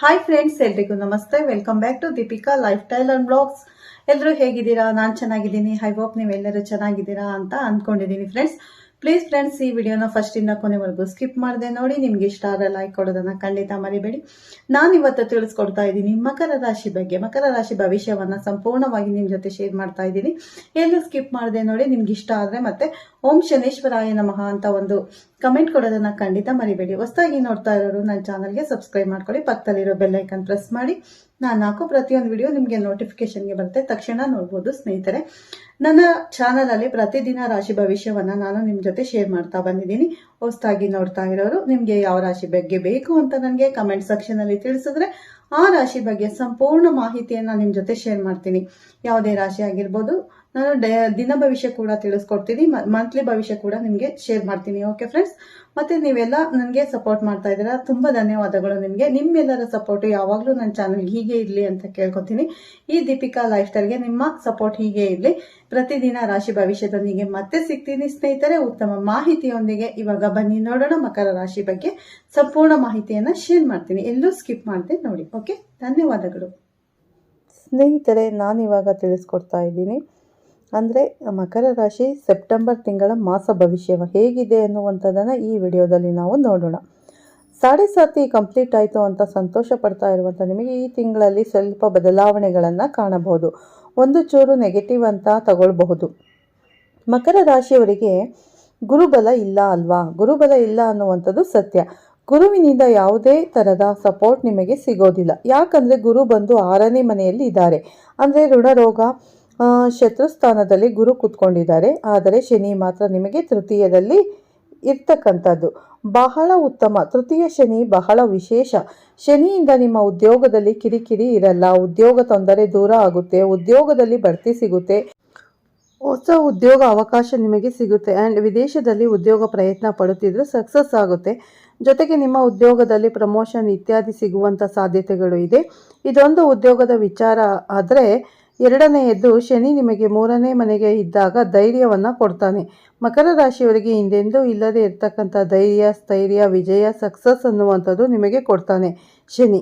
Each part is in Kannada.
ಹಾಯ್ ಫ್ರೆಂಡ್ಸ್ ಎಲ್ರಿಗೂ ನಮಸ್ತೆ. Welcome back to Deepika lifestyle and blogs ಎಲ್ಲರೂ ಹೇಗಿದ್ದೀರಾ? ನಾನು ಚೆನ್ನಾಗಿದ್ದೀನಿ. ಐ ಹೋಪ್ ನೀವೆಲ್ಲರೂ ಚೆನ್ನಾಗಿದ್ದೀರಾ ಅಂತ ಅಂದ್ಕೊಂಡಿದ್ದೀನಿ ಫ್ರೆಂಡ್ಸ್ ಪ್ಲೀಸ್ ಫ್ರೆಂಡ್ಸ್ ಈ ವಿಡಿಯೋನ ಫಸ್ಟ್ ಇಂದ ಕೊನೆವರೆಗೂ ಸ್ಕಿಪ್ ಮಾಡಿದೆ ನೋಡಿ. ನಿಮ್ಗೆ ಇಷ್ಟ ಆದರೆ ಲೈಕ್ ಕೊಡೋದನ್ನ ಖಂಡಿತ ಮರಿಬೇಡಿ. ನಾನು ಇವತ್ತು ತಿಳಿಸ್ಕೊಡ್ತಾ ಇದ್ದೀನಿ ಮಕರ ರಾಶಿ ಬಗ್ಗೆ. ಮಕರ ರಾಶಿ ಭವಿಷ್ಯವನ್ನ ಸಂಪೂರ್ಣವಾಗಿ ನಿಮ್ಮ ಜೊತೆ ಶೇರ್ ಮಾಡ್ತಾ ಇದ್ದೀನಿ. ಎಲ್ಲೂ ಸ್ಕಿಪ್ ಮಾಡಿದೆ ನೋಡಿ. ನಿಮ್ಗೆ ಇಷ್ಟ ಆದ್ರೆ ಮತ್ತೆ ಓಂ ಶನೇಶ್ವರಾಯ ನಮಃ ಅಂತ ಒಂದು ಕಮೆಂಟ್ ಕೊಡೋದನ್ನ ಖಂಡಿತ ಮರಿಬೇಡಿ. ಹೊಸದಾಗಿ ನೋಡ್ತಾ ಇರೋರು ನನ್ನ ಚಾನಲ್ಗೆ ಸಬ್ಸ್ಕ್ರೈಬ್ ಮಾಡ್ಕೊಳ್ಳಿ. ಪಕ್ಕದಲ್ಲಿರೋ ಬೆಲ್ ಐಕನ್ ಪ್ರೆಸ್ ಮಾಡಿ. ನಾನು ಹಾಕೋ ಪ್ರತಿಯೊಂದು ವಿಡಿಯೋ ನಿಮಗೆ ನೋಟಿಫಿಕೇಶನ್ಗೆ ಬರುತ್ತೆ. ತಕ್ಷಣ ನೋಡ್ಬೋದು ಸ್ನೇಹಿತರೆ. ನನ್ನ ಚಾನಲ್ ಅಲ್ಲಿ ಪ್ರತಿದಿನ ರಾಶಿ ಭವಿಷ್ಯವನ್ನ ನಾನು ನಿಮ್ ಜೊತೆ ಶೇರ್ ಮಾಡ್ತಾ ಬಂದಿದ್ದೀನಿ. ಹೊಸದಾಗಿ ನೋಡ್ತಾ ಇರೋರು, ನಿಮ್ಗೆ ಯಾವ ರಾಶಿ ಬಗ್ಗೆ ಬೇಕು ಅಂತ ನನಗೆ ಕಮೆಂಟ್ ಸೆಕ್ಷನ್ ಅಲ್ಲಿ ತಿಳಿಸಿದ್ರೆ ಆ ರಾಶಿ ಬಗ್ಗೆ ಸಂಪೂರ್ಣ ಮಾಹಿತಿಯನ್ನ ನಿಮ್ ಜೊತೆ ಶೇರ್ ಮಾಡ್ತೀನಿ. ಯಾವುದೇ ರಾಶಿ ಆಗಿರ್ಬೋದು ನಾನು ದಿನ ಭವಿಷ್ಯ ಕೂಡ ತಿಳಿಸ್ಕೊಡ್ತೀನಿ. ಮಂತ್ಲಿ ಭವಿಷ್ಯ ಕೂಡ ನಿಮಗೆ ಶೇರ್ ಮಾಡ್ತೀನಿ. ಓಕೆ ಫ್ರೆಂಡ್ಸ್ ಮತ್ತೆ ನೀವೆಲ್ಲ ನನಗೆ ಸಪೋರ್ಟ್ ಮಾಡ್ತಾ ಇದ್ದೀರಾ. ತುಂಬ ಧನ್ಯವಾದಗಳು ನಿಮಗೆ. ನಿಮ್ಮೆಲ್ಲರ ಸಪೋರ್ಟ್ ಯಾವಾಗಲೂ ನನ್ನ ಚಾನಲ್ ಹೀಗೆ ಇರಲಿ ಅಂತ ಕೇಳ್ಕೊತೀನಿ. ಈ ದೀಪಿಕಾ ಲೈಫ್ ಸ್ಟೈಲ್ಗೆ ನಿಮ್ಮ ಸಪೋರ್ಟ್ ಹೀಗೆ ಇರಲಿ. ಪ್ರತಿದಿನ ರಾಶಿ ಭವಿಷ್ಯದೊಂದಿಗೆ ಮತ್ತೆ ಸಿಗ್ತೀನಿ. ಸ್ನೇಹಿತರೆ, ಉತ್ತಮ ಮಾಹಿತಿಯೊಂದಿಗೆ ಇವಾಗ ಬನ್ನಿ. ನೋಡೋಣ ಮಕರ ರಾಶಿ ಬಗ್ಗೆ ಸಂಪೂರ್ಣ ಮಾಹಿತಿಯನ್ನ ಶೇರ್ ಮಾಡ್ತೀನಿ. ಎಲ್ಲೂ ಸ್ಕಿಪ್ ಮಾಡದೆ ನೋಡಿ. ಓಕೆ ಧನ್ಯವಾದಗಳು. ಸ್ನೇಹಿತರೆ, ನಾನಿವಾಗ ತಿಳಿಸ್ಕೊಡ್ತಾ ಇದ್ದೀನಿ. ಅಂದರೆ ಮಕರ ರಾಶಿ ಸೆಪ್ಟೆಂಬರ್ ತಿಂಗಳ ಮಾಸ ಭವಿಷ್ಯ ಹೇಗಿದೆ ಅನ್ನುವಂಥದ್ದನ್ನು ಈ ವಿಡಿಯೋದಲ್ಲಿ ನಾವು ನೋಡೋಣ. ಸಾಡೆ ಸಾತಿ ಕಂಪ್ಲೀಟ್ ಆಯಿತು ಅಂತ ಸಂತೋಷ ಪಡ್ತಾ ಇರುವಂಥ ನಿಮಗೆ ಈ ತಿಂಗಳಲ್ಲಿ ಸ್ವಲ್ಪ ಬದಲಾವಣೆಗಳನ್ನು ಕಾಣಬಹುದು. ಒಂದು ಚೂರು ನೆಗೆಟಿವ್ ಅಂತ ತಗೊಳ್ಬಹುದು. ಮಕರ ರಾಶಿಯವರಿಗೆ ಗುರುಬಲ ಇಲ್ಲ ಅಲ್ವಾ? ಗುರುಬಲ ಇಲ್ಲ ಅನ್ನುವಂಥದ್ದು ಸತ್ಯ. ಗುರುವಿನಿಂದ ಯಾವುದೇ ಥರದ ಸಪೋರ್ಟ್ ನಿಮಗೆ ಸಿಗೋದಿಲ್ಲ. ಯಾಕಂದರೆ ಗುರು ಬಂದು ಆರನೇ ಮನೆಯಲ್ಲಿ ಇದ್ದಾರೆ. ಅಂದರೆ ಋಣರೋಗ ಶತ್ರುಸ್ಥಾನದಲ್ಲಿ ಗುರು ಕೂತ್ಕೊಂಡಿದ್ದಾರೆ. ಆದರೆ ಶನಿ ಮಾತ್ರ ನಿಮಗೆ ತೃತೀಯದಲ್ಲಿ ಇರ್ತಕ್ಕಂಥದ್ದು. ಬಹಳ ಉತ್ತಮ. ತೃತೀಯ ಶನಿ ಬಹಳ ವಿಶೇಷ. ಶನಿಯಿಂದ ನಿಮ್ಮ ಉದ್ಯೋಗದಲ್ಲಿ ಕಿರಿಕಿರಿ ಇರಲ್ಲ. ಉದ್ಯೋಗ ತೊಂದರೆ ದೂರ ಆಗುತ್ತೆ. ಉದ್ಯೋಗದಲ್ಲಿ ಬಡ್ತಿ ಸಿಗುತ್ತೆ. ಹೊಸ ಉದ್ಯೋಗ ಅವಕಾಶ ನಿಮಗೆ ಸಿಗುತ್ತೆ. ಆ್ಯಂಡ್ ವಿದೇಶದಲ್ಲಿ ಉದ್ಯೋಗ ಪ್ರಯತ್ನ ಪಡುತ್ತಿದ್ರು ಸಕ್ಸಸ್ ಆಗುತ್ತೆ. ಜೊತೆಗೆ ನಿಮ್ಮ ಉದ್ಯೋಗದಲ್ಲಿ ಪ್ರಮೋಷನ್ ಇತ್ಯಾದಿ ಸಿಗುವಂಥ ಸಾಧ್ಯತೆಗಳು ಇದೆ. ಇದೊಂದು ಉದ್ಯೋಗದ ವಿಚಾರ. ಆದರೆ ಎರಡನೆಯದ್ದು, ಶನಿ ನಿಮಗೆ ಮೂರನೇ ಮನೆಗೆ ಇದ್ದಾಗ ಧೈರ್ಯವನ್ನು ಕೊಡ್ತಾನೆ. ಮಕರ ರಾಶಿಯವರಿಗೆ ಹಿಂದೆಂದೂ ಇಲ್ಲದೆ ಇರತಕ್ಕಂಥ ಧೈರ್ಯ, ಸ್ಥೈರ್ಯ, ವಿಜಯ ಸಕ್ಸಸ್ ಅನ್ನುವಂಥದ್ದು ನಿಮಗೆ ಕೊಡ್ತಾನೆ ಶನಿ.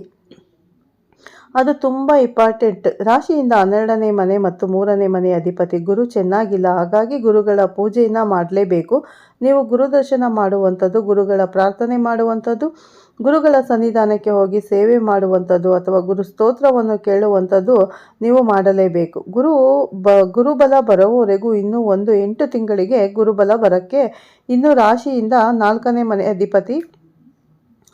ಅದು ತುಂಬ ಇಂಪಾರ್ಟೆಂಟ್ ರಾಶಿಯಿಂದ ಹನ್ನೆರಡನೇ ಮನೆ ಮತ್ತು ಮೂರನೇ ಮನೆ ಅಧಿಪತಿ ಗುರು ಚೆನ್ನಾಗಿಲ್ಲ. ಹಾಗಾಗಿ ಗುರುಗಳ ಪೂಜೆಯನ್ನು ಮಾಡಲೇಬೇಕು. ನೀವು ಗುರುದರ್ಶನ ಮಾಡುವಂಥದ್ದು, ಗುರುಗಳ ಪ್ರಾರ್ಥನೆ ಮಾಡುವಂಥದ್ದು. ಗುರುಗಳ ಸನ್ನಿಧಾನಕ್ಕೆ ಹೋಗಿ ಸೇವೆ ಮಾಡುವಂಥದ್ದು ಅಥವಾ ಗುರು ಸ್ತೋತ್ರವನ್ನು ಕೇಳುವಂಥದ್ದು ನೀವು ಮಾಡಲೇಬೇಕು. ಗುರು ಬ, ಗುರುಬಲ ಬರೋವರೆಗೂ ಇನ್ನೂ ಒಂದು ಎಂಟು ತಿಂಗಳಿಗೆ ಗುರುಬಲ ಬರೋಕ್ಕೆ ಇನ್ನು ರಾಶಿಯಿಂದ ನಾಲ್ಕನೇ ಮನೆ ಅಧಿಪತಿ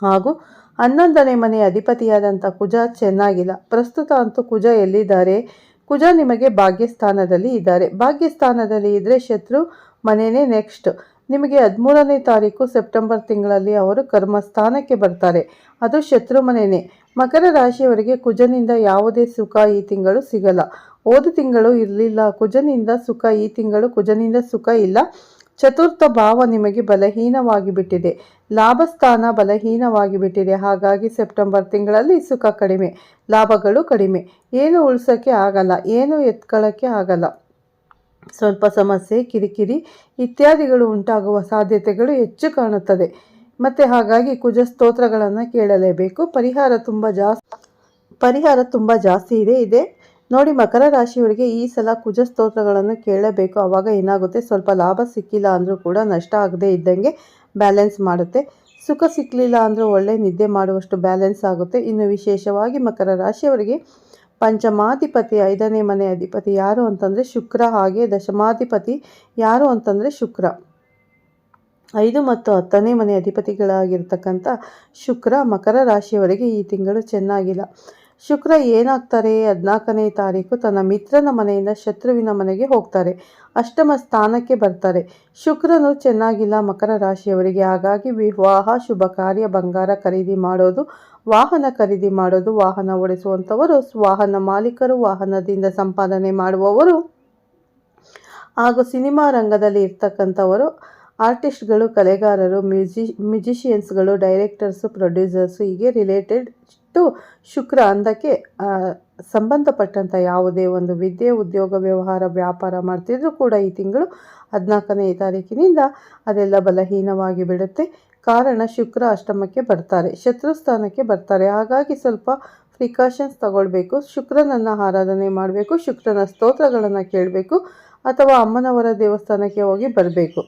ಹಾಗೂ ಹನ್ನೊಂದನೇ ಮನೆ ಅಧಿಪತಿಯಾದಂಥ ಕುಜ ಚೆನ್ನಾಗಿಲ್ಲ. ಪ್ರಸ್ತುತ ಅಂತೂ ಕುಜ ಎಲ್ಲಿದ್ದಾರೆ? ಕುಜ ನಿಮಗೆ ಭಾಗ್ಯಸ್ಥಾನದಲ್ಲಿ ಇದ್ದಾರೆ. ಭಾಗ್ಯಸ್ಥಾನದಲ್ಲಿ ಇದ್ದರೆ ಶತ್ರು ಮನೆಯೇ ನೆಕ್ಸ್ಟ್ ನಿಮಗೆ ಹದಿಮೂರನೇ ತಾರೀಕು ಸೆಪ್ಟೆಂಬರ್ ತಿಂಗಳಲ್ಲಿ ಅವರು ಕರ್ಮಸ್ಥಾನಕ್ಕೆ ಬರ್ತಾರೆ. ಅದು ಶತ್ರು ಮಕರ ರಾಶಿಯವರಿಗೆ ಕುಜನಿಂದ ಯಾವುದೇ ಸುಖ ಈ ತಿಂಗಳು ಸಿಗಲ್ಲ. ಓದು ತಿಂಗಳು ಇರಲಿಲ್ಲ. ಕುಜನಿಂದ ಸುಖ ಈ ತಿಂಗಳು, ಕುಜನಿಂದ ಸುಖ ಇಲ್ಲ. ಚತುರ್ಥ ಭಾವ ನಿಮಗೆ ಬಲಹೀನವಾಗಿ ಬಿಟ್ಟಿದೆ ಲಾಭಸ್ಥಾನ ಬಲಹೀನವಾಗಿ ಬಿಟ್ಟಿದೆ ಹಾಗಾಗಿ ಸೆಪ್ಟೆಂಬರ್ ತಿಂಗಳಲ್ಲಿ ಸುಖ ಕಡಿಮೆ, ಲಾಭಗಳು ಕಡಿಮೆ. ಏನು ಉಳಿಸೋಕ್ಕೆ ಆಗಲ್ಲ, ಏನು ಎತ್ಕೊಳ್ಳೋಕ್ಕೆ ಆಗಲ್ಲ. ಸ್ವಲ್ಪ ಸಮಸ್ಯೆ, ಕಿರಿಕಿರಿ ಇತ್ಯಾದಿಗಳು ಉಂಟಾಗುವ ಸಾಧ್ಯತೆಗಳು ಹೆಚ್ಚು ಕಾಣುತ್ತದೆ. ಮತ್ತು ಹಾಗಾಗಿ ಕುಜ ಸ್ತೋತ್ರಗಳನ್ನು ಕೇಳಲೇಬೇಕು. ಪರಿಹಾರ ತುಂಬ ಜಾಸ್ತಿ ಪರಿಹಾರ ತುಂಬ ಜಾಸ್ತಿ ಇದೆ ಇದೆ. ನೋಡಿ, ಮಕರ ರಾಶಿಯವರಿಗೆ ಈ ಸಲ ಕುಜ ಸ್ತೋತ್ರಗಳನ್ನು ಕೇಳಬೇಕು. ಆವಾಗ ಏನಾಗುತ್ತೆ? ಸ್ವಲ್ಪ ಲಾಭ ಸಿಕ್ಕಿಲ್ಲ ಅಂದರೂ ಕೂಡ ನಷ್ಟ ಆಗದೆ ಇದ್ದಂಗೆ ಬ್ಯಾಲೆನ್ಸ್ ಮಾಡುತ್ತೆ. ಸುಖ ಸಿಕ್ಕಲಿಲ್ಲ ಅಂದರೂ ಒಳ್ಳೆ ನಿದ್ದೆ ಮಾಡುವಷ್ಟು ಬ್ಯಾಲೆನ್ಸ್ ಆಗುತ್ತೆ. ಇನ್ನು ವಿಶೇಷವಾಗಿ ಮಕರ ರಾಶಿಯವರಿಗೆ ಪಂಚಮಾಧಿಪತಿ ಐದನೇ ಮನೆ ಅಧಿಪತಿ ಯಾರು ಅಂತಂದರೆ ಶುಕ್ರ ಹಾಗೆ ದಶಮಾಧಿಪತಿ ಯಾರು ಅಂತಂದರೆ ಶುಕ್ರ. ಐದು ಮತ್ತು ಹತ್ತನೇ ಮನೆ ಅಧಿಪತಿಗಳಾಗಿರ್ತಕ್ಕಂಥ ಶುಕ್ರ ಮಕರ ರಾಶಿಯವರಿಗೆ ಈ ತಿಂಗಳು ಚೆನ್ನಾಗಿಲ್ಲ. ಶುಕ್ರ ಏನಾಗ್ತಾರೆ? ಹದಿನಾಲ್ಕನೇ ತಾರೀಕು ತನ್ನ ಮಿತ್ರನ ಮನೆಯಿಂದ ಶತ್ರುವಿನ ಮನೆಗೆ ಹೋಗ್ತಾರೆ. ಅಷ್ಟಮ ಸ್ಥಾನಕ್ಕೆ ಬರ್ತಾರೆ. ಶುಕ್ರನು ಚೆನ್ನಾಗಿಲ್ಲ ಮಕರ ರಾಶಿಯವರಿಗೆ. ಹಾಗಾಗಿ ವಿವಾಹ, ಶುಭ ಕಾರ್ಯ, ಬಂಗಾರ ಖರೀದಿ ಮಾಡೋದು ವಾಹನ ಖರೀದಿ ಮಾಡೋದು, ವಾಹನ ಓಡಿಸುವಂಥವರು, ವಾಹನ ಮಾಲೀಕರು, ವಾಹನದಿಂದ ಸಂಪಾದನೆ ಮಾಡುವವರು, ಹಾಗೂ ಸಿನಿಮಾ ರಂಗದಲ್ಲಿ ಇರ್ತಕ್ಕಂಥವರು, ಆರ್ಟಿಸ್ಟ್ಗಳು, ಕಲೆಗಾರರು ಮ್ಯೂಸಿ ಮ್ಯೂಸಿಷಿಯನ್ಸ್ಗಳು ಡೈರೆಕ್ಟರ್ಸು, ಪ್ರೊಡ್ಯೂಸರ್ಸು, ಹೀಗೆ ರಿಲೇಟೆಡ್ ಟು ಶುಕ್ರ ಅಂದಕ್ಕೆ ಸಂಬಂಧಪಟ್ಟಂಥ ಯಾವುದೇ ಒಂದು ವಿದ್ಯೆ, ಉದ್ಯೋಗ, ವ್ಯವಹಾರ, ವ್ಯಾಪಾರ ಮಾಡ್ತಿದ್ರು ಕೂಡ ಈ ತಿಂಗಳು ಹದಿನಾಲ್ಕನೇ ತಾರೀಕಿನಿಂದ ಅದೆಲ್ಲ ಬಲಹೀನವಾಗಿ ಬಿಡುತ್ತೆ. ಕಾರಣ ಶುಕ್ರ ಅಷ್ಟಮಕ್ಕೆ ಬರ್ತಾರೆ ಶತ್ರುಸ್ಥಾನಕ್ಕೆ ಬರ್ತಾರೆ. ಹಾಗಾಗಿ ಸ್ವಲ್ಪ ಪ್ರಿಕಾಷನ್ಸ್ ತಗೊಳ್ಬೇಕು. ಶುಕ್ರನನ್ನು ಆರಾಧನೆ ಮಾಡಬೇಕು, ಶುಕ್ರನ ಸ್ತೋತ್ರಗಳನ್ನು ಕೇಳಬೇಕು, ಅಥವಾ ಅಮ್ಮನವರ ದೇವಸ್ಥಾನಕ್ಕೆ ಹೋಗಿ ಬರಬೇಕು.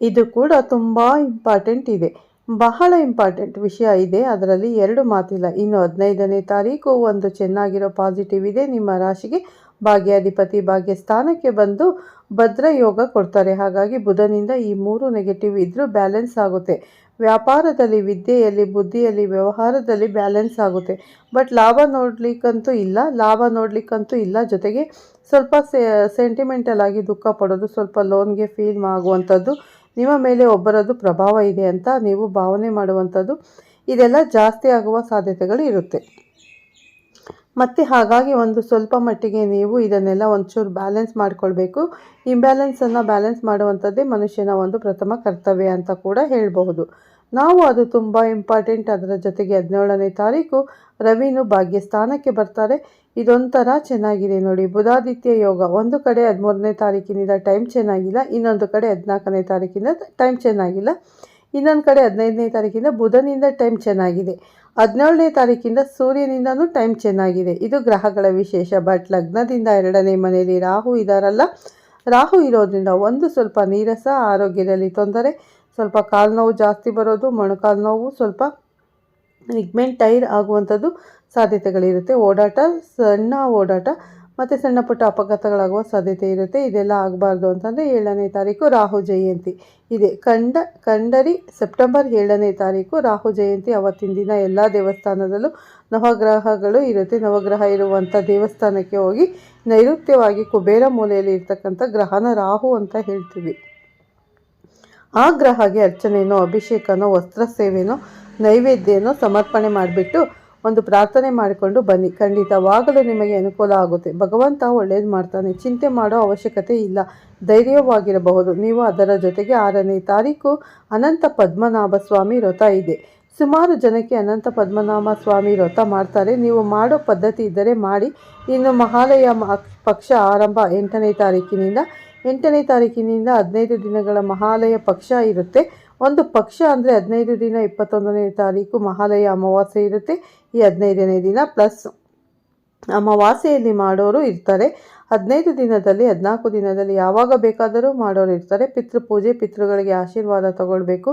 ಇದು ಕೂಡ ತುಂಬ ಇಂಪಾರ್ಟೆಂಟ್ ಇದೆ. ಬಹಳ ಇಂಪಾರ್ಟೆಂಟ್ ವಿಷಯ ಇದೆ. ಅದರಲ್ಲಿ ಎರಡು ಮಾತಿಲ್ಲ. ಇನ್ನು ಹದಿನೈದನೇ ತಾರೀಕು ಒಂದು ಚೆನ್ನಾಗಿರೋ ಪಾಸಿಟಿವ್ ಇದೆ. ನಿಮ್ಮ ರಾಶಿಗೆ ಭಾಗ್ಯಾಧಿಪತಿ ಭಾಗ್ಯ ಸ್ಥಾನಕ್ಕೆ ಬಂದು ಭದ್ರ ಯೋಗ ಕೊಡ್ತಾರೆ. ಹಾಗಾಗಿ ಬುಧನಿಂದ ಈ ಮೂರು ನೆಗೆಟಿವ್ ಇದ್ದರೂ ಬ್ಯಾಲೆನ್ಸ್ ಆಗುತ್ತೆ. ವ್ಯಾಪಾರದಲ್ಲಿ, ವಿದ್ಯೆಯಲ್ಲಿ, ಬುದ್ಧಿಯಲ್ಲಿ, ವ್ಯವಹಾರದಲ್ಲಿ ಬ್ಯಾಲೆನ್ಸ್ ಆಗುತ್ತೆ. ಬಟ್ ಲಾಭ ನೋಡ್ಲಿಕ್ಕಂತೂ ಇಲ್ಲ, ಲಾಭ ನೋಡ್ಲಿಕ್ಕಂತೂ ಇಲ್ಲ. ಜೊತೆಗೆ ಸ್ವಲ್ಪ ಸೆಂಟಿಮೆಂಟಲ್ ಆಗಿ ದುಃಖ ಪಡೋದು, ಸ್ವಲ್ಪ ಲೋನ್ಗೆ ಫೀಲ್ ಆಗುವಂಥದ್ದು, ನಿಮ್ಮ ಮೇಲೆ ಒಬ್ಬರದ್ದು ಪ್ರಭಾವ ಇದೆ ಅಂತ ನೀವು ಭಾವನೆ ಮಾಡುವಂಥದ್ದು, ಇದೆಲ್ಲ ಜಾಸ್ತಿ ಆಗುವ ಸಾಧ್ಯತೆಗಳು ಇರುತ್ತೆ. ಮತ್ತು ಹಾಗಾಗಿ ಒಂದು ಸ್ವಲ್ಪ ಮಟ್ಟಿಗೆ ನೀವು ಇದನ್ನೆಲ್ಲ ಒಂಚೂರು ಬ್ಯಾಲೆನ್ಸ್ ಮಾಡಿಕೊಳ್ಬೇಕು. ಇಂಬ್ಯಾಲೆನ್ಸನ್ನು ಬ್ಯಾಲೆನ್ಸ್ ಮಾಡುವಂಥದ್ದೇ ಮನುಷ್ಯನ ಒಂದು ಪ್ರಥಮ ಕರ್ತವ್ಯ ಅಂತ ಕೂಡ ಹೇಳಬಹುದು. ನಾವು ಅದು ತುಂಬ ಇಂಪಾರ್ಟೆಂಟ್ ಅದರ ಜೊತೆಗೆ ಹದಿನೇಳನೇ ತಾರೀಕು ರವಿನು ಭಾಗ್ಯ ಸ್ಥಾನಕ್ಕೆ ಬರ್ತಾರೆ. ಇದೊಂಥರ ಚೆನ್ನಾಗಿದೆ ನೋಡಿ. ಬುಧಾದಿತ್ಯ ಯೋಗ ಒಂದು ಕಡೆ ಹದಿಮೂರನೇ ತಾರೀಕಿನಿಂದ ಟೈಮ್ ಚೆನ್ನಾಗಿಲ್ಲ, ಇನ್ನೊಂದು ಕಡೆ ಹದಿನಾಲ್ಕನೇ ತಾರೀಕಿನಿಂದ ಟೈಮ್ ಚೆನ್ನಾಗಿಲ್ಲ. ಇನ್ನೊಂದು ಕಡೆ ಹದಿನೈದನೇ ತಾರೀಕಿಂದ ಬುಧನಿಂದ ಟೈಮ್ ಚೆನ್ನಾಗಿದೆ ಹದಿನೇಳನೇ ತಾರೀಕಿಂದ ಸೂರ್ಯನಿಂದನೂ ಟೈಮ್ ಚೆನ್ನಾಗಿದೆ ಇದು ಗ್ರಹಗಳ ವಿಶೇಷ, ಬಟ್ ಲಗ್ನದಿಂದ ಎರಡನೇ ಮನೆಯಲ್ಲಿ ರಾಹು ಇದ್ದಾರಲ್ಲ ರಾಹು ಇರೋದ್ರಿಂದ ಒಂದು ಸ್ವಲ್ಪ ನೀರಸ, ಆರೋಗ್ಯದಲ್ಲಿ ತೊಂದರೆ, ಸ್ವಲ್ಪ ಕಾಲು ನೋವು ಜಾಸ್ತಿ ಬರೋದು, ಮೊಣಕಾಲು ನೋವು, ಸ್ವಲ್ಪ ಲಿಗ್ಮೆಂಟ್ ಟೈರ್ ಆಗುವಂಥದ್ದು ಸಾಧ್ಯತೆಗಳಿರುತ್ತೆ. ಓಡಾಟ, ಸಣ್ಣ ಓಡಾಟ ಮತ್ತು ಸಣ್ಣ ಪುಟ್ಟ ಅಪಘಾತಗಳಾಗುವ ಸಾಧ್ಯತೆ ಇರುತ್ತೆ. ಇದೆಲ್ಲ ಆಗಬಾರ್ದು ಅಂತಂದರೆ ಏಳನೇ ತಾರೀಕು ರಾಹು ಜಯಂತಿ. ಇದೆ. ಕಂಡ, ಕಂಡರಿ ಸೆಪ್ಟೆಂಬರ್ ಏಳನೇ ತಾರೀಕು ರಾಹು ಜಯಂತಿ. ಅವತ್ತಿನ ದಿನ ಎಲ್ಲ ದೇವಸ್ಥಾನದಲ್ಲೂ ನವಗ್ರಹಗಳು ಇರುತ್ತೆ. ನವಗ್ರಹ ಇರುವಂಥ ದೇವಸ್ಥಾನಕ್ಕೆ ಹೋಗಿ ನೈಋತ್ಯವಾಗಿ ಕುಬೇರ ಮೂಲೆಯಲ್ಲಿ ಇರ್ತಕ್ಕಂಥ ಗ್ರಹನ ರಾಹು ಅಂತ ಹೇಳ್ತೀವಿ. ಆ ಗ್ರಹಗೆ ಅರ್ಚನೆಯೋ ಅಭಿಷೇಕನೋ, ವಸ್ತ್ರ ಸೇವೆನೋ, ನೈವೇದ್ಯನೋ ಸಮರ್ಪಣೆ ಮಾಡಿಬಿಟ್ಟು ಒಂದು ಪ್ರಾರ್ಥನೆ ಮಾಡಿಕೊಂಡು ಬನ್ನಿ. ಖಂಡಿತವಾಗಲೂ ನಿಮಗೆ ಅನುಕೂಲ ಆಗುತ್ತೆ. ಭಗವಂತ ಒಳ್ಳೇದು ಮಾಡ್ತಾನೆ. ಚಿಂತೆ ಮಾಡೋ ಅವಶ್ಯಕತೆ ಇಲ್ಲ. ಧೈರ್ಯವಾಗಿರಬಹುದು. ನೀವು ಅದರ ಜೊತೆಗೆ ಆರನೇ ತಾರೀಕು ಅನಂತ ಪದ್ಮನಾಭ ಸ್ವಾಮಿ ವ್ರತ ಇದೆ. ಸುಮಾರು ಜನಕ್ಕೆ ಅನಂತ ಪದ್ಮನಾಭ ಸ್ವಾಮಿ ವ್ರತ ಮಾಡ್ತಾರೆ. ನೀವು ಮಾಡೋ ಪದ್ಧತಿ ಇದ್ದರೆ ಮಾಡಿ. ಇನ್ನು ಮಹಾಲಯ ಪಕ್ಷ ಆರಂಭ ಎಂಟನೇ ತಾರೀಕಿನಿಂದ. ಎಂಟನೇ ತಾರೀಕಿನಿಂದ ಹದಿನೈದು ದಿನಗಳ ಮಹಾಲಯ ಪಕ್ಷ ಇರುತ್ತೆ. ಒಂದು ಪಕ್ಷ ಅಂದರೆ ಹದಿನೈದು ದಿನ ಇಪ್ಪತ್ತೊಂದನೇ ತಾರೀಕು ಮಹಾಲಯ ಅಮಾವಾಸ್ಯೆ ಇರುತ್ತೆ. ಈ ಹದಿನೈದನೇ ದಿನ ಪ್ಲಸ್ ಅಮಾವಾಸ್ಯೆಯಲ್ಲಿ ಮಾಡೋರು ಇರ್ತಾರೆ. ಹದಿನೈದು ದಿನದಲ್ಲಿ, ಹದಿನಾಲ್ಕು ದಿನದಲ್ಲಿ ಯಾವಾಗ ಬೇಕಾದರೂ ಮಾಡೋರು ಇರ್ತಾರೆ. ಪಿತೃಪೂಜೆ, ಪಿತೃಗಳಿಗೆ ಆಶೀರ್ವಾದ ತಗೊಳ್ಬೇಕು.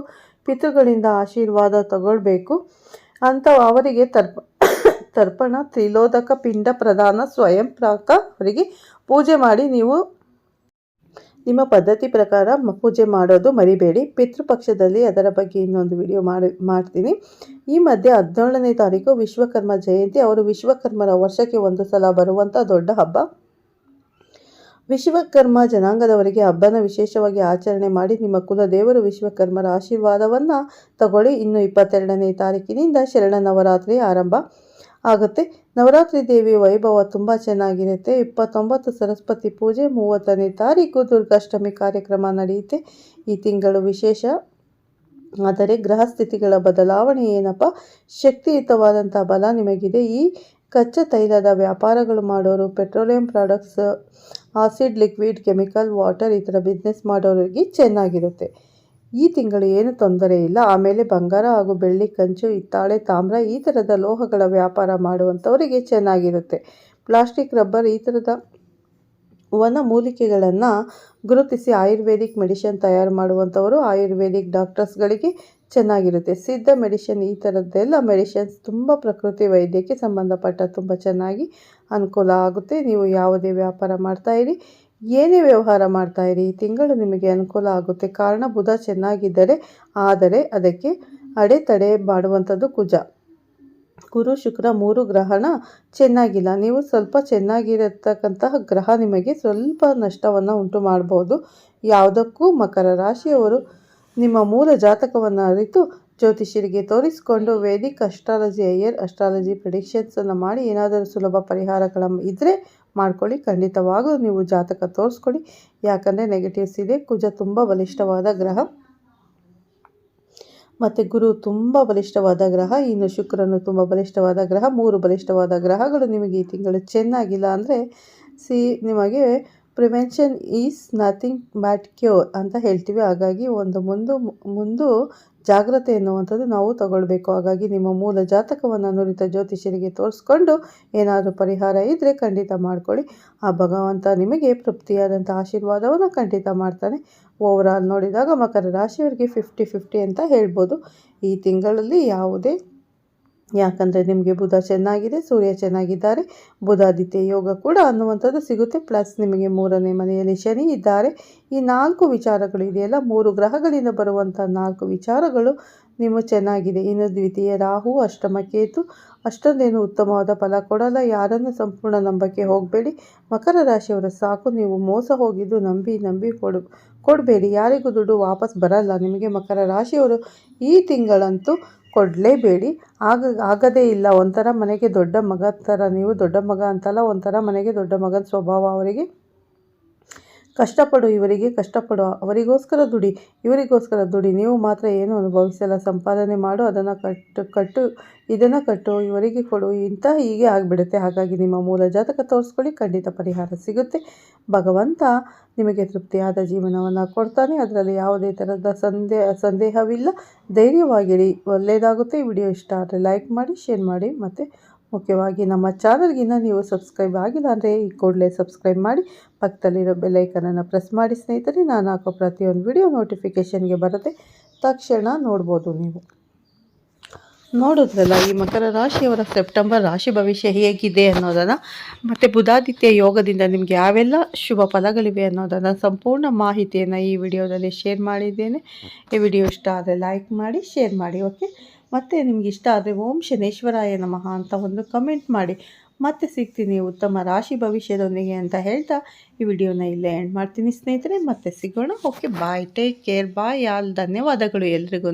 ಪಿತೃಗಳಿಂದ ಆಶೀರ್ವಾದ ತಗೊಳ್ಬೇಕು. ಅಂತ ಅವರಿಗೆ ತರ್ಪ, ತರ್ಪಣ, ತ್ರಿಲೋದಕ ಪಿಂಡ ಪ್ರಧಾನ ಸ್ವಯಂ ಪ್ರಾಕ ಅವರಿಗೆ ಪೂಜೆ ಮಾಡಿ ನೀವು ನಿಮ್ಮ ಪದ್ಧತಿ ಪ್ರಕಾರ ಪೂಜೆ ಮಾಡೋದು ಮರಿಬೇಡಿ. ಪಿತೃಪಕ್ಷದಲ್ಲಿ ಅದರ ಬಗ್ಗೆ ಇನ್ನೊಂದು ವಿಡಿಯೋ ಮಾಡಿ, ಮಾಡ್ತೀನಿ. ಈ ಮಧ್ಯೆ ಹದಿನೇಳನೇ ತಾರೀಕು ವಿಶ್ವಕರ್ಮ ಜಯಂತಿ. ಅವರು ವಿಶ್ವಕರ್ಮರ ವರ್ಷಕ್ಕೆ ಒಂದು ಸಲ ಬರುವಂಥ ದೊಡ್ಡ ಹಬ್ಬ. ವಿಶ್ವಕರ್ಮ ಜನಾಂಗದವರಿಗೆ ಹಬ್ಬನ ವಿಶೇಷವಾಗಿ ಆಚರಣೆ ಮಾಡಿ ನಿಮ್ಮ ಕುಲದೇವರು ವಿಶ್ವಕರ್ಮರ ಆಶೀರ್ವಾದವನ್ನು ತಗೊಳ್ಳಿ. ಇನ್ನು ಇಪ್ಪತ್ತೆರಡನೇ ತಾರೀಕಿನಿಂದ ಶರಣ ನವರಾತ್ರಿ ಆರಂಭ. ಆಗುತ್ತೆ. ನವರಾತ್ರಿ ದೇವಿ ವೈಭವ ತುಂಬ ಚೆನ್ನಾಗಿರುತ್ತೆ. ಇಪ್ಪತ್ತೊಂಬತ್ತು ಸರಸ್ವತಿ ಪೂಜೆ ಮೂವತ್ತನೇ ತಾರೀಕು ದುರ್ಗಾಷ್ಟಮಿ ಕಾರ್ಯಕ್ರಮ ನಡೆಯುತ್ತೆ. ಈ ತಿಂಗಳು ವಿಶೇಷ. ಆದರೆ ಗ್ರಹ ಸ್ಥಿತಿಗಳ ಬದಲಾವಣೆ ಏನಪ್ಪ? ಶಕ್ತಿಯುತವಾದಂಥ ಬಲ ನಿಮಗಿದೆ. ಈ ಕಚ್ಚಾ ತೈಲದ ವ್ಯಾಪಾರಗಳು ಮಾಡೋರು, petroleum products, acid, liquid, chemical, water ಈ ಥರ ಬಿಸ್ನೆಸ್ ಮಾಡೋರಿಗೆ ಚೆನ್ನಾಗಿರುತ್ತೆ. ಈ ತಿಂಗಳು ಏನು ತೊಂದರೆ ಇಲ್ಲ. ಆಮೇಲೆ ಬಂಗಾರ ಹಾಗೂ ಬೆಳ್ಳಿ ಕಂಚು, ಹಿತ್ತಾಳೆ, ತಾಮ್ರ ಈ ಥರದ ಲೋಹಗಳ ವ್ಯಾಪಾರ ಮಾಡುವಂಥವರಿಗೆ ಚೆನ್ನಾಗಿರುತ್ತೆ. ಪ್ಲಾಸ್ಟಿಕ್, ರಬ್ಬರ್ ಈ ಥರದ ವನ ಮೂಲಿಕೆಗಳನ್ನು ಗುರುತಿಸಿ ಆಯುರ್ವೇದಿಕ್ ಮೆಡಿಷನ್ ತಯಾರು ಮಾಡುವಂಥವರು ಆಯುರ್ವೇದಿಕ್ ಡಾಕ್ಟರ್ಸ್ಗಳಿಗೆ ಚೆನ್ನಾಗಿರುತ್ತೆ. ಸಿದ್ಧ ಮೆಡಿಷನ್ ಈ ಥರದ್ದೆಲ್ಲ ಮೆಡಿಷನ್ಸ್ ತುಂಬ ಪ್ರಕೃತಿ ವೈದ್ಯಕ್ಕೆ ಸಂಬಂಧಪಟ್ಟ ತುಂಬ ಚೆನ್ನಾಗಿ ಅನುಕೂಲ ಆಗುತ್ತೆ. ನೀವು ಯಾವುದೇ ವ್ಯಾಪಾರ ಮಾಡ್ತಾಯಿರಿ ಏನೇ ವ್ಯವಹಾರ ಮಾಡ್ತಾ ಇರಿ ತಿಂಗಳು ನಿಮಗೆ ಅನುಕೂಲ ಆಗುತ್ತೆ. ಕಾರಣ ಬುಧ ಚೆನ್ನಾಗಿದ್ದರೆ, ಆದರೆ ಅದಕ್ಕೆ ಅಡೆತಡೆ ಮಾಡುವಂಥದ್ದು ಕುಜ. ಗುರು ಶುಕ್ರ ಮೂರು ಗ್ರಹಣ ಚೆನ್ನಾಗಿಲ್ಲ. ನೀವು ಸ್ವಲ್ಪ ಚೆನ್ನಾಗಿರತಕ್ಕಂತಹ ಗ್ರಹ ನಿಮಗೆ ಸ್ವಲ್ಪ ನಷ್ಟವನ್ನು ಉಂಟು ಮಾಡಬಹುದು ಯಾವುದಕ್ಕೂ ಮಕರ ರಾಶಿಯವರು ನಿಮ್ಮ ಮೂಲ ಜಾತಕವನ್ನು ಅರಿತು ಜ್ಯೋತಿಷ್ಯರಿಗೆ ತೋರಿಸಿಕೊಂಡು ವೇದಿಕ್ ಅಸ್ಟ್ರಾಲಜಿ ಅಯ್ಯರ್ ಅಸ್ಟ್ರಾಲಜಿ, ಪ್ರಿಡಿಕ್ಷನ್ಸನ್ನು ಮಾಡಿ ಏನಾದರೂ ಸುಲಭ ಪರಿಹಾರಗಳ ಇದ್ದರೆ ಮಾಡ್ಕೊಳ್ಳಿ. ಖಂಡಿತವಾಗೂ ನೀವು ಜಾತಕ ತೋರಿಸ್ಕೊಳ್ಳಿ. ಯಾಕಂದರೆ ನೆಗೆಟಿವ್ಸ್ ಇದೆ ಕುಜ ತುಂಬ ಬಲಿಷ್ಠವಾದ ಗ್ರಹ. ಮತ್ತು ಗುರು ತುಂಬ ಬಲಿಷ್ಠವಾದ ಗ್ರಹ. ಇನ್ನು ಶುಕ್ರನು ತುಂಬ ಬಲಿಷ್ಠವಾದ ಗ್ರಹ. ಮೂರು ಬಲಿಷ್ಠವಾದ ಗ್ರಹಗಳು ನಿಮಗೆ ಈ ತಿಂಗಳು ಚೆನ್ನಾಗಿಲ್ಲ ಅಂದರೆ ಸಿ, ನಿಮಗೆ prevention is nothing mat cure ಅಂತ ಹೇಳ್ತೀವಿ. ಹಾಗಾಗಿ ಒಂದು ಮುಂದು ಮುಂದು ಜಾಗ್ರತೆ ಎನ್ನುವಂಥದ್ದು ನಾವು ತಗೊಳ್ಬೇಕು. ಹಾಗಾಗಿ ನಿಮ್ಮ ಮೂಲ ಜಾತಕವನ್ನು ನುರಿತ ಜ್ಯೋತಿಷ್ಯರಿಗೆ ತೋರಿಸ್ಕೊಂಡು ಏನಾದರೂ ಪರಿಹಾರ ಇದ್ದರೆ ಖಂಡಿತ ಮಾಡ್ಕೊಳ್ಳಿ. ಆ ಭಗವಂತ ನಿಮಗೆ ತೃಪ್ತಿಯಾದಂಥ ಆಶೀರ್ವಾದವನ್ನು ಖಂಡಿತ ಮಾಡ್ತಾನೆ. ಓವರಾಲ್ ನೋಡಿದಾಗ ಮಕರ ರಾಶಿಯವರಿಗೆ ಫಿಫ್ಟಿ ಫಿಫ್ಟಿ ಅಂತ ಹೇಳ್ಬೋದು. ಈ ತಿಂಗಳಲ್ಲಿ ಯಾವುದೇ ಯಾಕಂದರೆ ನಿಮಗೆ ಬುಧ ಚೆನ್ನಾಗಿದೆ, ಸೂರ್ಯ ಚೆನ್ನಾಗಿದ್ದಾರೆ, ಬುಧಾದಿತ್ಯ ಯೋಗ ಕೂಡ ಅನ್ನುವಂಥದ್ದು ಸಿಗುತ್ತೆ. ಪ್ಲಸ್ ನಿಮಗೆ ಮೂರನೇ ಮನೆಯಲ್ಲಿ ಶನಿ ಇದ್ದಾರೆ. ಈ ನಾಲ್ಕು ವಿಚಾರಗಳು ಇದೆಯಲ್ಲ, ಮೂರು ಗ್ರಹಗಳಿಂದ ಬರುವಂಥ ನಾಲ್ಕು ವಿಚಾರಗಳು ನಿಮ್ಮ ಚೆನ್ನಾಗಿದೆ. ಇನ್ನು ದ್ವಿತೀಯ ರಾಹು, ಅಷ್ಟಮ ಕೇತು, ಅಷ್ಟೊಂದೇನು ಉತ್ತಮವಾದ ಫಲ ಕೊಡಲ್ಲ. ಯಾರನ್ನು ಸಂಪೂರ್ಣ ನಂಬಕ್ಕೆ ಹೋಗಬೇಡಿ. ಮಕರ ರಾಶಿಯವರ ಸಾಕು. ನೀವು ಮೋಸ ಹೋಗಿದ್ದು ನಂಬಿ ನಂಬಿ ಕೊಡು, ಕೊಡಬೇಡಿ. ಯಾರಿಗೂ ದುಡ್ಡು ವಾಪಸ್ ಬರಲ್ಲ. ನಿಮಗೆ ಮಕರ ರಾಶಿಯವರು ಈ ತಿಂಗಳಂತೂ ಕೊಡಲೇಬೇಡಿ. ಆಗ, ಆಗದೇ ಇಲ್ಲ. ಒಂಥರ ಮನೆಗೆ ದೊಡ್ಡ ಮಗ ಥರ ನೀವು ದೊಡ್ಡ ಮಗ ಅಂತಲ್ಲ, ಒಂಥರ ಮನೆಗೆ ದೊಡ್ಡ ಮಗನ ಸ್ವಭಾವ ಅವರಿಗೆ ಕಷ್ಟಪಡು, ಇವರಿಗೆ ಕಷ್ಟಪಡು, ಅವರಿಗೋಸ್ಕರ ದುಡಿ, ಇವರಿಗೋಸ್ಕರ ದುಡಿ. ನೀವು ಮಾತ್ರ ಏನು ಅನುಭವಿಸಲ್ಲ, ಸಂಪಾದನೆ ಮಾಡು, ಅದನ್ನು ಕಟ್ಟು ಕಟ್ಟು, ಇದನ್ನು ಕಟ್ಟು, ಇವರಿಗೆ ಕೊಡು. ಇಂಥ ಹೀಗೆ ಆಗಿಬಿಡುತ್ತೆ. ಹಾಗಾಗಿ ನಿಮ್ಮ ಮೂಲ ಜಾತಕ ತೋರಿಸ್ಕೊಳ್ಳಿ, ಖಂಡಿತ ಪರಿಹಾರ ಸಿಗುತ್ತೆ. ಭಗವಂತ ನಿಮಗೆ ತೃಪ್ತಿಯಾದ ಜೀವನವನ್ನು ಕೊಡ್ತಾನೆ. ಅದರಲ್ಲಿ ಯಾವುದೇ ಥರದ ಸಂದೇಹ ಸಂದೇಹವಿಲ್ಲ. ಧೈರ್ಯವಾಗಿರಿ. ಒಳ್ಳೆಯದಾಗುತ್ತೆ. ವಿಡಿಯೋ ಇಷ್ಟ ಆದರೆ ಲೈಕ್ ಮಾಡಿ, ಶೇರ್ ಮಾಡಿ, ಮತ್ತು ಮುಖ್ಯವಾಗಿ ನಮ್ಮ ಚಾನಲ್ಗಿನ್ನ ನೀವು ಸಬ್ಸ್ಕ್ರೈಬ್ ಆಗಿಲ್ಲ ಅಂದರೆ ಈ ಕೂಡಲೇ ಸಬ್ಸ್ಕ್ರೈಬ್ ಮಾಡಿ, ಪಕ್ಕದಲ್ಲಿರೋ ಬೆಲ್ಲೈಕನನ್ನು ಪ್ರೆಸ್ ಮಾಡಿ ಸ್ನೇಹಿತರೆ, ನಾನು ಹಾಕೋ ಪ್ರತಿಯೊಂದು ವಿಡಿಯೋ ನೋಟಿಫಿಕೇಷನ್ಗೆ ಬರುತ್ತೆ. ತಕ್ಷಣ ನೋಡ್ಬೋದು ನೀವು. ನೋಡಿದ್ರಲ್ಲ, ಈ ಮಕರ ರಾಶಿಯವರ ಸೆಪ್ಟೆಂಬರ್ ರಾಶಿ ಭವಿಷ್ಯ ಹೇಗಿದೆ ಅನ್ನೋದನ್ನು, ಮತ್ತು ಬುಧಾದಿತ್ಯ ಯೋಗದಿಂದ ನಿಮಗೆ ಯಾವೆಲ್ಲ ಶುಭ ಫಲಗಳಿವೆ ಅನ್ನೋದನ್ನು ಸಂಪೂರ್ಣ ಮಾಹಿತಿಯನ್ನು ಈ ವಿಡಿಯೋದಲ್ಲಿ ಶೇರ್ ಮಾಡಿದ್ದೇನೆ. ಈ ವಿಡಿಯೋ ಇಷ್ಟ ಆದರೆ ಲೈಕ್ ಮಾಡಿ ಶೇರ್ ಮಾಡಿ ಓಕೆ ಮತ್ತು ನಿಮ್ಗೆ ಇಷ್ಟ ಆದರೆ ಓಂ ಶನೇಶ್ವರಾಯ ನಮಃ ಅಂತ ಒಂದು ಕಮೆಂಟ್ ಮಾಡಿ. ಮತ್ತೆ ಸಿಗ್ತೀನಿ ಉತ್ತಮ ರಾಶಿ ಭವಿಷ್ಯದೊಂದಿಗೆ ಅಂತ ಹೇಳ್ತಾ ಈ ವಿಡಿಯೋನ ಇಲ್ಲೇ ಎಂಡ್ ಮಾಡ್ತೀನಿ ಸ್ನೇಹಿತರೆ. ಮತ್ತೆ ಸಿಗೋಣ. Okay bye take care bye all ಧನ್ಯವಾದಗಳು ಎಲ್ರಿಗೂ